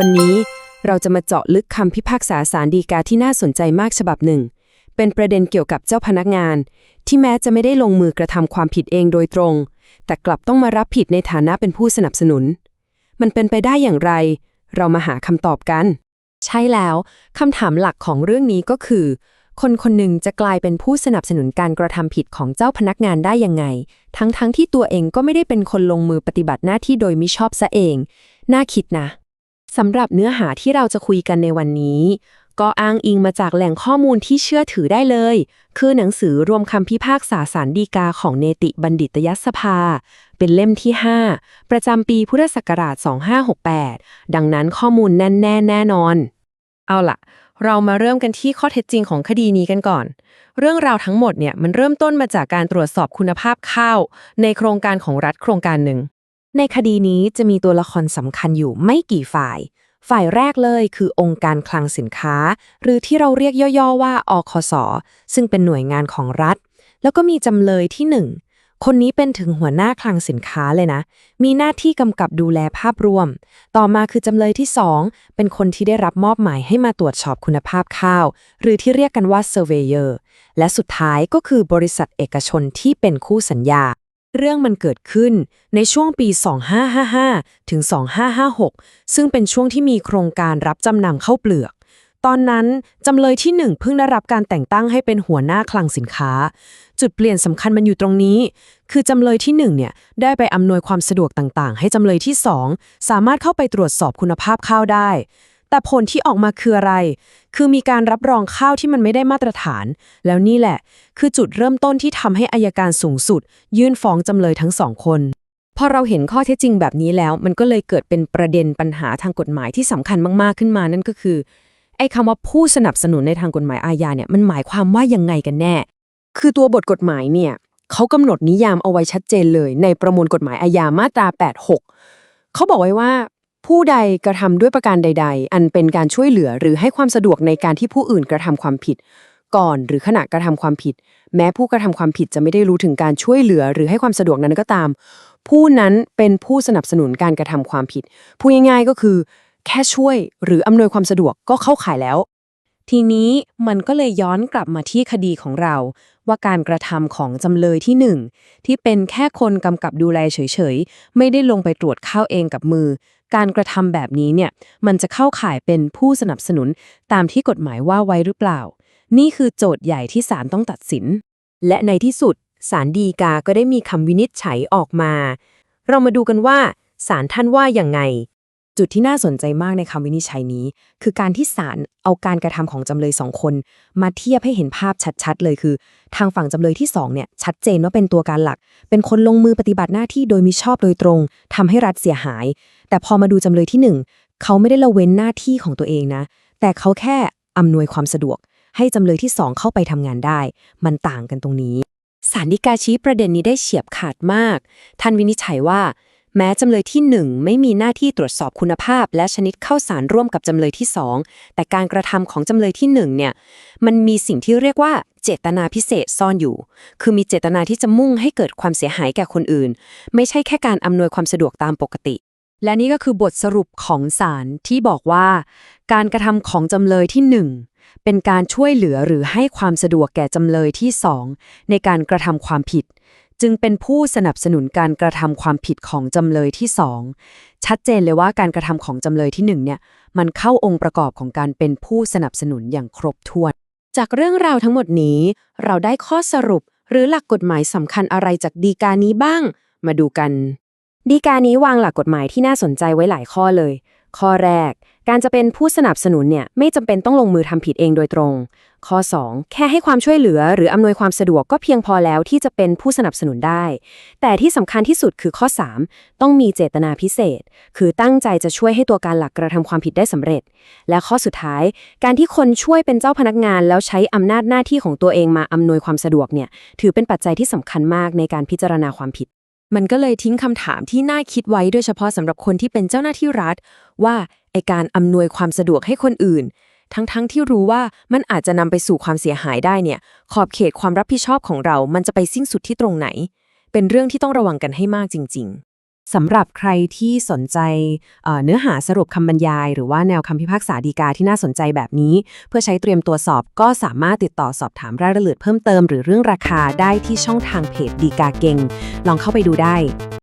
วันนี้เราจะมาเจาะลึกคำพิพากษาสารดีกาที่น่าสนใจมากฉบับหนึ่ง เป็นประเด็นเกี่ยวกับเจ้าพนักงาน ที่แม้จะไม่ได้ลงมือกระทำความผิดเองโดยตรง แต่กลับต้องมารับผิดในฐานะเป็นผู้สนับสนุน มันเป็นไปได้อย่างไร เรามาหาคำตอบกัน ใช่แล้วคำถามหลักของเรื่องนี้ก็คือ คนคนหนึ่งจะกลายเป็นผู้สนับสนุนการกระทำผิดของเจ้าพนักงานได้ยังไง ทั้งๆทที่ตัวเองก็ไม่ได้เป็นคนลงมือปฏิบัติหน้าที่โดยมิชอบซะเอง น่าคิดนะ สำหรับเนื้อหาที่เราจะคุยกันในวันนี้ ก็อ้างอิงมาจากแหล่งข้อมูลที่เชื่อถือได้เลย คือหนังสือรวมคำพิพากษาสารดีกาของเนติบัณฑิตยสภา เป็นเล่มที่ 5 ประจำปีพุทธศักราช 2568 ดังนั้นข้อมูลแน่นแน่แน่นอน เอาล่ะ เรามาเริ่มกันที่ข้อเท็จจริงของคดีนี้กันก่อน เรื่องราวทั้งหมดเนี่ยมันเริ่มต้นมาจากการตรวจสอบคุณภาพข้าว ในโครงการของรัฐโครงการหนึ่ง ในคดีนี้จะมีตัวละครสำคัญอยู่ไม่กี่ฝ่าย ฝ่ายแรกเลยคือองค์การคลังสินค้า หรือที่เราเรียกย่อๆว่าอคส ซึ่งเป็นหน่วยงานของรัฐ แล้วก็มีจำเลยที่หนึ่งคนนี้เป็นถึงหัวหน้าคลังสินค้าเลยนะ มีหน้าที่กำกับดูแลภาพรวม ต่อมาคือจำเลยที่สองเป็นคนที่ได้รับมอบหมายให้มาตรวจสอบคุณภาพข้าว หรือที่เรียกกันว่า surveyor และสุดท้ายก็คือบริษัทเอกชนที่เป็นคู่สัญญา เรื่องมันเกิดขึ้นในช่วงปี 2555 ถึง 2556 ซึ่งเป็นช่วงที่มีโครงการรับจำนำเข้าเปลือก ตอนนั้นจำเลยที่หนึ่งเพิ่งได้รับการแต่งตั้งให้เป็นหัวหน้าคลังสินค้า จุดเปลี่ยนสำคัญมันอยู่ตรงนี้ คือจำเลยที่หนึ่งเนี่ยได้ไปอำนวยความสะดวกต่างๆ ให้จำเลยที่สองสามารถเข้าไปตรวจสอบคุณภาพข้าวได้ แต่ผลที่ออกมาคืออะไร คือมีการรับรองข้าวที่มันไม่ได้มาตรฐาน แล้วนี่แหละ คือจุดเริ่มต้นที่ทำให้อายการสูงสุด ยื่นฟ้องจำเลยทั้งสองคนพอเราเห็นข้อเท็จจริงแบบนี้แล้ว มันก็เลยเกิดเป็นประเด็นปัญหาทางกฎหมายที่สำคัญมากๆขึ้นมานั่นก็คือไอ้คำว่าผู้สนับสนุนในทางกฎหมายอาญาเนี่ยมันหมายความว่ายังไงกันแน่ คือตัวบทกฎหมายเนี่ยเขากำหนดนิยามเอาไว้ชัดเจนเลย ในประมวลกฎหมายอาญามาตรา 86 เขาบอกไว้ว่า ผู้ใดกระทำด้วยประการใด ๆ อันเป็นการช่วยเหลือหรือให้ความสะดวกในการที่ผู้อื่นกระทำความผิด ก่อนหรือขณะกระทำความผิด แม้ผู้กระทำความผิดจะไม่ได้รู้ถึงการช่วยเหลือหรือให้ความสะดวกนั้นก็ตาม ผู้นั้นเป็นผู้สนับสนุนการกระทำความผิดพูดง่ายๆก็คือ แค่ช่วยหรืออำนวยความสะดวกก็เข้าข่ายแล้ว ทีนี้มันก็เลยย้อนกลับมาที่คดีของเรา ว่าการกระทำของจำเลยที่หนึ่งที่เป็นแค่คนกำกับดูแลเฉยๆไม่ได้ลงไปตรวจข้าวเองกับมือ การกระทำแบบนี้เนี่ยมันจะเข้าข่ายเป็นผู้สนับสนุนตามที่กฎหมายว่าไว้หรือเปล่า นี่คือโจทย์ใหญ่ที่ศาลต้องตัดสิน และในที่สุดศาลฎีกาก็ได้มีคำวินิจฉัยออกมา เรามาดูกันว่าศาลท่านว่าอย่างไง จุดที่น่าสนใจมากในคำวินิจฉัยนี้ คือการที่ศาลเอาการกระทำของจำเลยสองคน มาเทียบให้เห็นภาพชัดๆ เลยคือ ทางฝั่งจำเลยที่สองเนี่ยชัดเจนว่าเป็นตัวการหลัก เป็นคนลงมือปฏิบัติหน้าที่โดยมิชอบโดยตรงทำให้รัฐเสียหาย แต่พอมาดูจำเลยที่หนึ่งเขาไม่ได้ละเว้นหน้าที่ของตัวเองนะ แต่เขาแค่อำนวยความสะดวก ให้จำเลยที่สองเข้าไปทำงานได้ มันต่างกันตรงนี้ศาลฎีกาชี้ประเด็นนี้ได้เฉียบขาดมาก ท่านวินิจฉัยว่า แม้จำเลยที่ 1 ไม่มีหน้าที่ตรวจสอบคุณภาพ และชนิดเข้าสารร่วมกับจำเลยที่ 2 แต่การกระทำของจำเลยที่1เนี่ยมันมีสิ่งที่เรียกว่าเจตนาพิเศษซ่อนอยู่ คือมีเจตนาที่จะมุ่งให้เกิดความเสียหายแก่คนอื่น ไม่ใช่แค่การอำนวยความสะดวกตามปกติ และนี่ก็คือบทสรุปของศาลที่บอกว่า การกระทำของจำเลยที่ 1เป็นการช่วยเหลือหรือให้ความสะดวกแก่จำเลยที่ 2 ในการกระทำความผิด จึงเป็นผู้สนับสนุนการกระทำความผิดของจำเลยที่2ชัดเจนเลยว่าการกระทำของจำเลยที่1เนี่ยมันเข้าองค์ประกอบของการเป็นผู้สนับสนุนอย่างครบถ้วน จากเรื่องราวทั้งหมดนี้ เราได้ข้อสรุปหรือหลักกฎหมายสำคัญอะไรจากดีกานี้บ้าง มาดูกัน ดีกานี้วางหลักกฎหมายที่น่าสนใจไว้หลายข้อเลย ข้อแรก การจะเป็นผู้สนับสนุนเนี่ยไม่จำเป็นต้องลงมือทำผิดเองโดยตรง ข้อ 2 แค่ให้ความช่วยเหลือหรืออำนวยความสะดวกก็เพียงพอแล้วที่จะเป็นผู้สนับสนุนได้ แต่ที่สำคัญที่สุดคือข้อ 3 ต้องมีเจตนาพิเศษ คือตั้งใจจะช่วยให้ตัวการหลักกระทำความผิดได้สำเร็จ และข้อสุดท้าย การที่คนช่วยเป็นเจ้าพนักงาน แล้วใช้อำนาจหน้าที่ของตัวเองมาอำนวยความสะดวกเนี่ยถือเป็นปัจจัยที่สำคัญมากในการพิจารณาความผิด มันก็เลยทิ้งคำถามที่น่าคิดไว้โดยเฉพาะสำหรับคนที่เป็นเจ้าหน้าที่รัฐ ว่าไอการอำนวยความสะดวกให้คนอื่น ทั้งๆทที่รู้ว่ามันอาจจะนำไปสู่ความเสียหายได้เนี่ย ขอบเขตความรับผิดชอบของเรา มันจะไปสิ้นสุดที่ตรงไหน เป็นเรื่องที่ต้องระวังกันให้มากจริง ๆ สำหรับใครที่สนใจเนื้อหาสรุปคำบรรยาย หรือว่าแนวคำพิพากษาดีกาที่น่าสนใจแบบนี้ เพื่อใช้เตรียมตัวสอบก็สามารถติดต่อสอบถามรายละเอียดเพิ่มเติมหรือเรื่องราคาได้ที่ช่องทางเพจดีกาเก่ง ลองเข้าไปดูได้